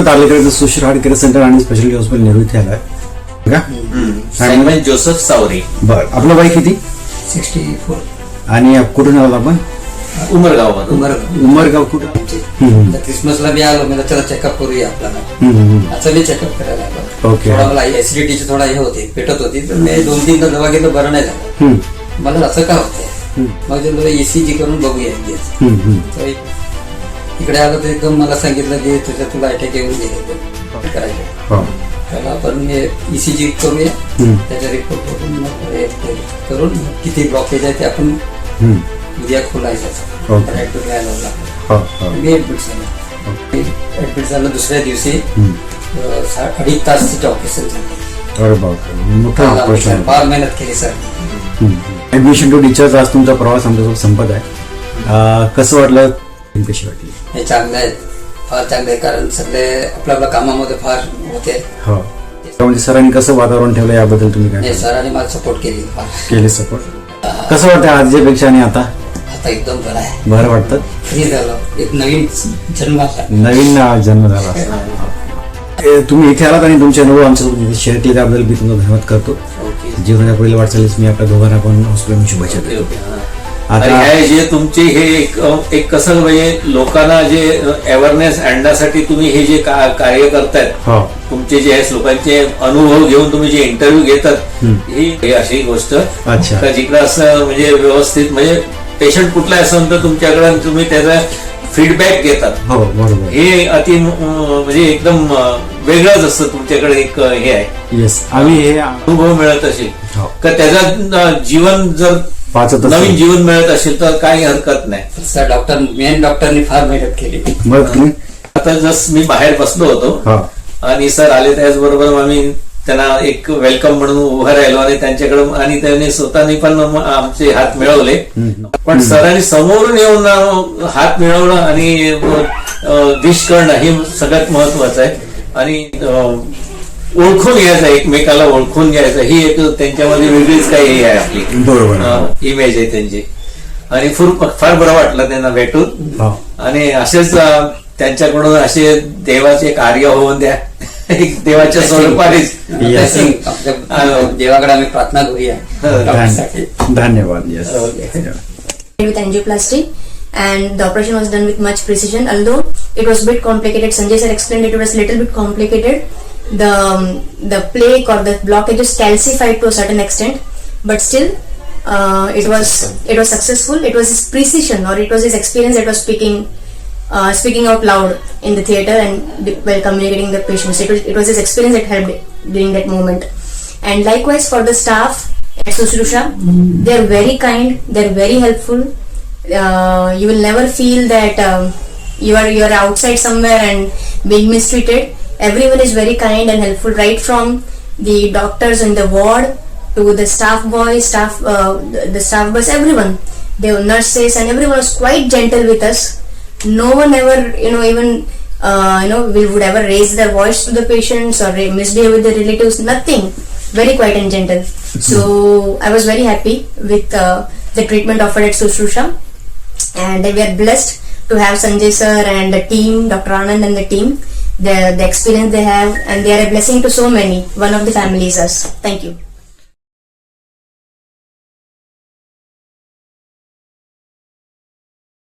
तारलेकरांचं Sushil heart care centre and speciality hospital Nehru इथे आलाय. का सायमन जोसेफ सावरे बर. आपलं वय किती? सिक्स्टी फोर आणि कुठून आलो आपण? उमरगाव उमरगाव. उमरगाव कुठं? हम्म, क्रिसमसला मी आलो म्हणजे चला चेकअप करूया आपल्याला. हम्म, हम्म. आता मी चेकअप करायला आलो. ओके. थोडा मला ऍसिडिटीची थोडा हे होते पेटत होती. तर मी दोन तीनदा दवा घेतलं बरं नाही झालं. हम्म, मला असं का होतंय? मग ईसीजी करून बघूया हम्म, हम्म. तर एक- इकडे आलो तर एकदम मला सांगितलं की तुझ्या तुला अटॅक येऊन गेले करायचं. हो. त्याला आपण ईसीजी करूया. हम्म, त्याचा रिपोर्ट करून हे करून किती ब्लॉकेज आहे ते आपण. उद्या खोलायचं. ऍडमिट व्हायला लागलं हो, हो. मी ऍडमिट झालो. ऍडमिट झालं दुसऱ्या दिवशी. अडीच तासचं ऑपरेशन झालं. फार मेहनत केली सर ऍडमिशन टू डिस्चार्ज आज तुमचा प्रवास आमच्यासोबत संपत आहे. कसं वाटलं कशी वाटली? हे चांगलं फार चांगलं आहे कारण सगळे आपल्या आपल्या कामामध्ये फार होते. हो. म्हणजे सरांनी कसं वातावरण ठेवलं याबद्दल तुम्ही काय हे सरांनी मला सपोर्ट केली फार. केले सपोर्ट कसं वाटतं आजच्या पेक्षा आणि आता? आता एकदम बरं आहे. बरं वाटतं? फ्री झालं. एक नवीन जन्म नवीन अं, जन्म झाला. ए, तुम्ही इथे आलात आणि तुमचे अनुभव आमच्यासोबत शेअर केले त्याबद्दल मी तुमचा धन्यवाद करतो. ओके. जीवनाच्या पुढील वाटचालीस मी आपल्या दोघांना पण हॉस्पिटल शुभेच्छा देतो. ओके. हा. आणि हे जे तुमचे हे एक एक कसं म्हणजे लोकांना जे अवेअरनेस आणण्यासाठी तुम्ही हे जे कार्य करतायत हो. तुमचे जे आहेत लोकांचे अनुभव घेऊन तुम्ही जे इंटरव्ह्यू घेतात. ही ही अशी गोष्ट. अच्छा. का जिकडं असं म्हणजे व्यवस्थित म्हणजे पेशंट कुठला असेल तर तुमच्याकडे तुम्ही त्याचा फीडबॅक घेतात. हो हे अति म्हणजे एकदम वेगळंच असतं तुमच्याकडे एक हे आहे. आम्ही हे अनुभव मिळत असेल. हो. का त्याचा अं, जीवन जर वाचत नवीन जीवन मिळत असेल तर काही हरकत नाही. सर डॉक्टर मेन डॉक्टरनी फार मेहनत केली. आता जस्ट मी बाहेर बसलो होतो. हा. आणि सर आले त्याचबरोबर आम्ही त्यांना एक वेलकम म्हणून उभं राहिलो आणि त्यांच्याकडे आणि त्यांनी स्वतःनी पण म- आमचे हात मिळवले. पण सरांनी समोरून येऊन अं, हात मिळवणं आणि विश करणं हे सगळ्यात महत्वाचं आहे. आणि अं, ओळखून घ्यायचं एकमेकाला ओळखून घ्यायचं. ही एक त्यांच्यामध्ये वेगळीच काही हे आहे आपली. बरोबर. इमेज आहे त्यांची. आणि फार फार बरं वाटलं त्यांना भेटून. हो. आणि असेच त्यांच्याकडून असे देवाचे कार्य होऊन द्या. एक देवाच्या स्वरूपानेच. आपल्या देवाकडे आम्ही प्रार्थना करूया. डॉक्टरसाठी धन्य- धन्यवाद yes with angioplasty and the operation was done with much precision although it was a bit complicated. Sanjay sir explained it was a little bit complicated. The um, the plaque or the blockage is calcified to a certain extent but still uh, it was it was successful it was his precision or it was his experience that was speaking uh, speaking out loud in the theater and while communicating the patients it was, it was his experience that helped during that moment and likewise for the staff at Sushrusha, they're very kind, they're very helpful. Uh, you will never feel that um, you are you are outside somewhere and being mistreated. Everyone is very kind and helpful, right from the doctors in the ward to the staff boys, staff uh, the, staff boys, everyone. The nurses and everyone was quite gentle with us. No one ever, you know, even uh, you know, we would ever raise their voice to the patients or misbehave with the relatives. Nothing. Very quiet and gentle. So I was very happy with uh, the treatment offered at Sushrusha, and we are blessed to have Sanjay sir and the team, Dr. Anand and the team. The the experience they have, and they are a blessing to so many. One of the families us. Thank you.